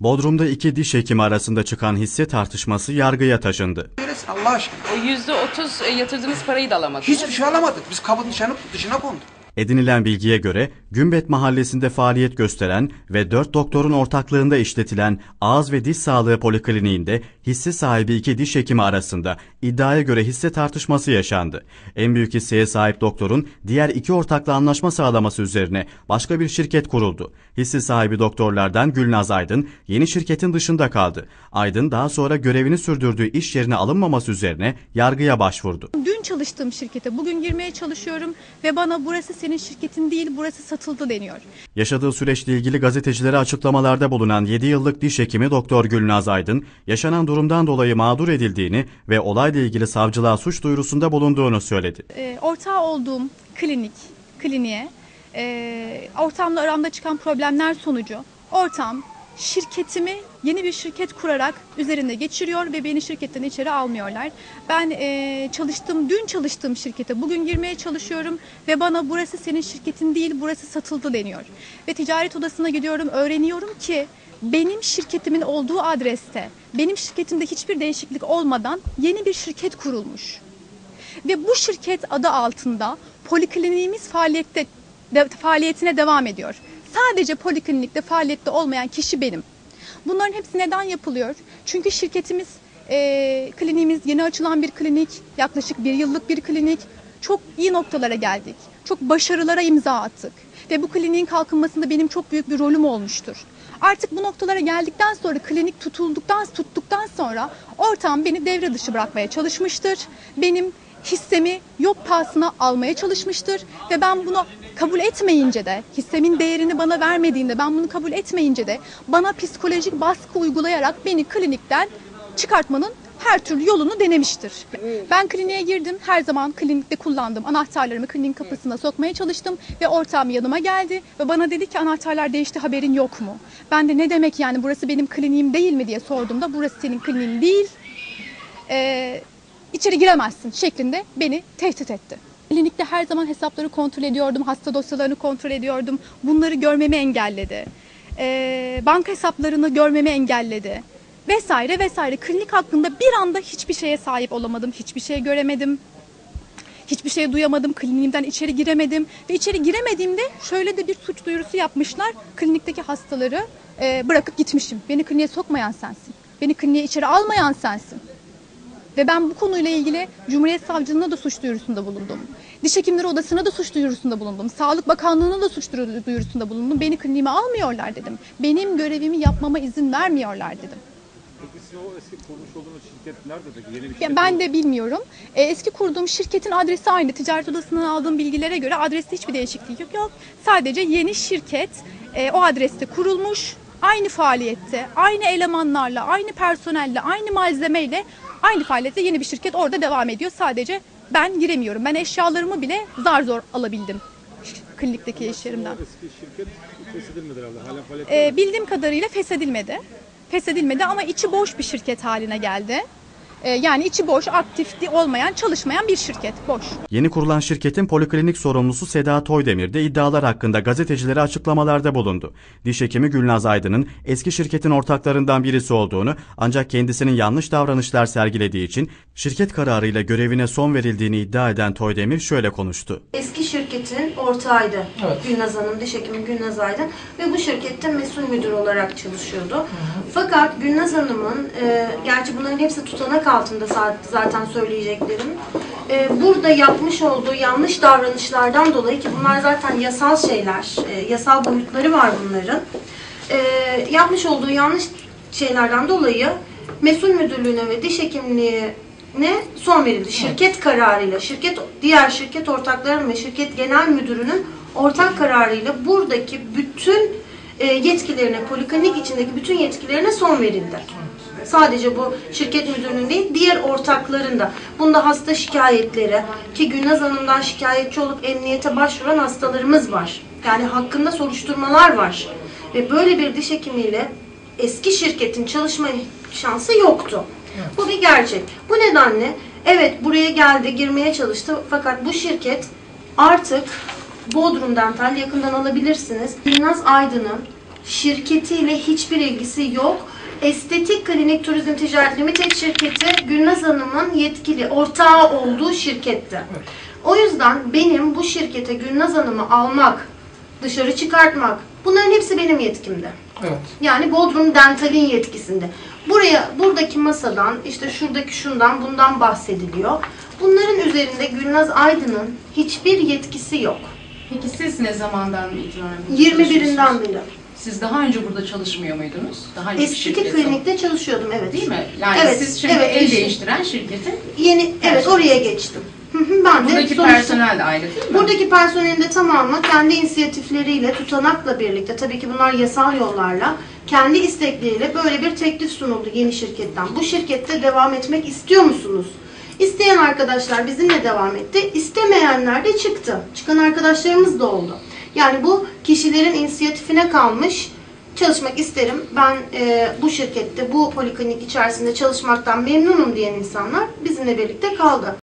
Bodrum'da iki diş hekimi arasında çıkan hisse tartışması yargıya taşındı. Allah aşkına? O yüzde otuz e, yatırdığınız parayı da alamadınız. Hiçbir şey alamadık. Biz kabın dışına, dışına konduk. Edinilen bilgiye göre Gümbet Mahallesi'nde faaliyet gösteren ve 4 doktorun ortaklığında işletilen ağız ve diş sağlığı polikliniğinde hisse sahibi iki diş hekimi arasında iddiaya göre hisse tartışması yaşandı. En büyük hisseye sahip doktorun diğer iki ortakla anlaşma sağlaması üzerine başka bir şirket kuruldu. Hisse sahibi doktorlardan Gülnaz Aydın yeni şirketin dışında kaldı. Aydın daha sonra görevini sürdürdüğü iş yerine alınmaması üzerine yargıya başvurdu. Dün çalıştığım şirkete bugün girmeye çalışıyorum ve bana burası senin şirketin değil burası satıldı deniyor. Yaşadığı süreçle ilgili gazetecilere açıklamalarda bulunan 7 yıllık diş hekimi Doktor Gülnaz Aydın, yaşanan durumdan dolayı mağdur edildiğini ve olayla ilgili savcılığa suç duyurusunda bulunduğunu söyledi. Ee, ortağı olduğum klinik, kliniğe e, ortamla aramda çıkan problemler sonucu ortam şirketimi yeni bir şirket kurarak üzerinde geçiriyor ve beni şirketten içeri almıyorlar. Ben e, çalıştığım, dün çalıştığım şirkete bugün girmeye çalışıyorum ve bana burası senin şirketin değil burası satıldı deniyor. Ve ticaret odasına gidiyorum öğreniyorum ki benim şirketimin olduğu adreste benim şirketimde hiçbir değişiklik olmadan yeni bir şirket kurulmuş. Ve bu şirket adı altında polikliniğimiz faaliyette de, faaliyetine devam ediyor. Sadece poliklinikte faaliyette olmayan kişi benim. Bunların hepsi neden yapılıyor? Çünkü şirketimiz, e, kliniğimiz yeni açılan bir klinik, yaklaşık bir yıllık bir klinik. Çok iyi noktalara geldik. Çok başarılara imza attık. Ve bu kliniğin kalkınmasında benim çok büyük bir rolüm olmuştur. Artık bu noktalara geldikten sonra klinik tutulduktan tuttuktan sonra ortam beni devre dışı bırakmaya çalışmıştır. Benim hissemi yok pahasına almaya çalışmıştır ve ben bunu kabul etmeyince de hissemin değerini bana vermediğinde ben bunu kabul etmeyince de bana psikolojik baskı uygulayarak beni klinikten çıkartmanın her türlü yolunu denemiştir. Ben kliniğe girdim. Her zaman klinikte kullandım. Anahtarlarımı kliniğin kapısına sokmaya çalıştım ve ortağım yanıma geldi ve bana dedi ki anahtarlar değişti haberin yok mu? Ben de ne demek yani burası benim kliniğim değil mi diye sorduğumda burası senin kliniğin değil. Ee, içeri giremezsin şeklinde beni tehdit etti. Klinikte her zaman hesapları kontrol ediyordum, hasta dosyalarını kontrol ediyordum. Bunları görmemi engelledi. Ee, banka hesaplarını görmemi engelledi. Vesaire vesaire. Klinik hakkında bir anda hiçbir şeye sahip olamadım, hiçbir şey göremedim. Hiçbir şey duyamadım, kliniğimden içeri giremedim. Ve içeri giremediğimde şöyle de bir suç duyurusu yapmışlar. Klinikteki hastaları e, bırakıp gitmişim. Beni kliniğe sokmayan sensin. Beni kliniğe içeri almayan sensin. Ve ben bu konuyla ilgili Cumhuriyet Savcılığına da suç duyurusunda bulundum. Diş Hekimleri Odası'na da suç duyurusunda bulundum. Sağlık Bakanlığı'na da suç duyurusunda bulundum. Beni kliniğime almıyorlar dedim. Benim görevimi yapmama izin vermiyorlar dedim. Peki sizin o eski kurmuş olduğunuz şirket nerede peki? Yeni bir Ya şirket ben mi? de bilmiyorum. E, eski kurduğum şirketin adresi aynı. Ticaret Odası'ndan aldığım bilgilere göre adreste hiçbir değişiklik yok. yok. Sadece yeni şirket e, o adreste kurulmuş. Aynı faaliyette, aynı elemanlarla, aynı personelle, aynı malzemeyle aynı faaliyette yeni bir şirket orada devam ediyor. Sadece ben giremiyorum. Ben eşyalarımı bile zar zor alabildim klinikteki iş yerimden. O eski şirket feshedilmedi herhalde. Hala faaliyet E, bildiğim kadarıyla feshedilmedi. Feshedilmedi ama içi boş bir şirket haline geldi. E, yani içi boş, aktif olmayan, çalışmayan bir şirket. Boş. Yeni kurulan şirketin poliklinik sorumlusu Seda Toydemir de iddialar hakkında gazetecilere açıklamalarda bulundu. Diş hekimi Gülnaz Aydın'ın eski şirketin ortaklarından birisi olduğunu ancak kendisinin yanlış davranışlar sergilediği için şirket kararıyla görevine son verildiğini iddia eden Toydemir şöyle konuştu. Eski şirketin ortağıydı. Evet. Gülnaz Hanım, diş hekimi Gülnaz Aydın ve bu şirkette mesul müdür olarak çalışıyordu. Fakat Gülnaz Hanım'ın, e, gerçi bunların hepsi tutanak altında za- zaten söyleyeceklerim, e, burada yapmış olduğu yanlış davranışlardan dolayı ki bunlar zaten yasal şeyler, e, yasal boyutları var bunların, e, yapmış olduğu yanlış şeylerden dolayı mesul müdürlüğüne ve diş hekimliği ne son verildi. Şirket kararıyla, şirket diğer şirket ortaklarının ve şirket genel müdürünün ortak kararıyla buradaki bütün e, yetkilerine, poliklinik içindeki bütün yetkilerine son verildi. Sadece bu şirket müdürünün değil, diğer ortakların da. Bunda hasta şikayetleri ki Gülnaz Hanım'dan şikayetçi olup emniyete başvuran hastalarımız var. Yani hakkında soruşturmalar var. Ve böyle bir diş hekimiyle eski şirketin çalışma şansı yoktu. Bu bir gerçek. Bu nedenle evet buraya geldi, girmeye çalıştı fakat bu şirket artık Bodrum Dental yakından alabilirsiniz. Gülnaz Aydın'ın şirketiyle hiçbir ilgisi yok. Estetik Klinik Turizm Ticaret Limited şirketi Gülnaz Hanım'ın yetkili ortağı olduğu şirketti. O yüzden benim bu şirkete Gülnaz Hanım'ı almak, dışarı çıkartmak bunların hepsi benim yetkimde. Evet. Yani Bodrum Dental'in yetkisinde. Buraya buradaki masadan işte şuradaki şundan bundan bahsediliyor. Bunların üzerinde Gülnaz Aydın'ın hiçbir yetkisi yok. Peki siz ne zamandan itibaren burada 21'inden çalışıyorsunuz? beri. Siz daha önce burada çalışmıyor muydunuz? Daha önce bir Estetik şirkette- klinikte çalışıyordum evet. Değil mi? Yani Evet, siz şimdi evet, el eşim. değiştiren şirketin Yeni evet Personel. oraya geçtim. Ben de buradaki sonuçta- personel de ayrı değil mi? Buradaki personelin de tamamı kendi inisiyatifleriyle, tutanakla birlikte, tabii ki bunlar yasal yollarla, kendi istekleriyle böyle bir teklif sunuldu yeni şirketten. Bu şirkette devam etmek istiyor musunuz? İsteyen arkadaşlar bizimle devam etti, istemeyenler de çıktı. Çıkan arkadaşlarımız da oldu. Yani bu kişilerin inisiyatifine kalmış, çalışmak isterim. Ben e, bu şirkette, bu poliklinik içerisinde çalışmaktan memnunum diyen insanlar bizimle birlikte kaldı.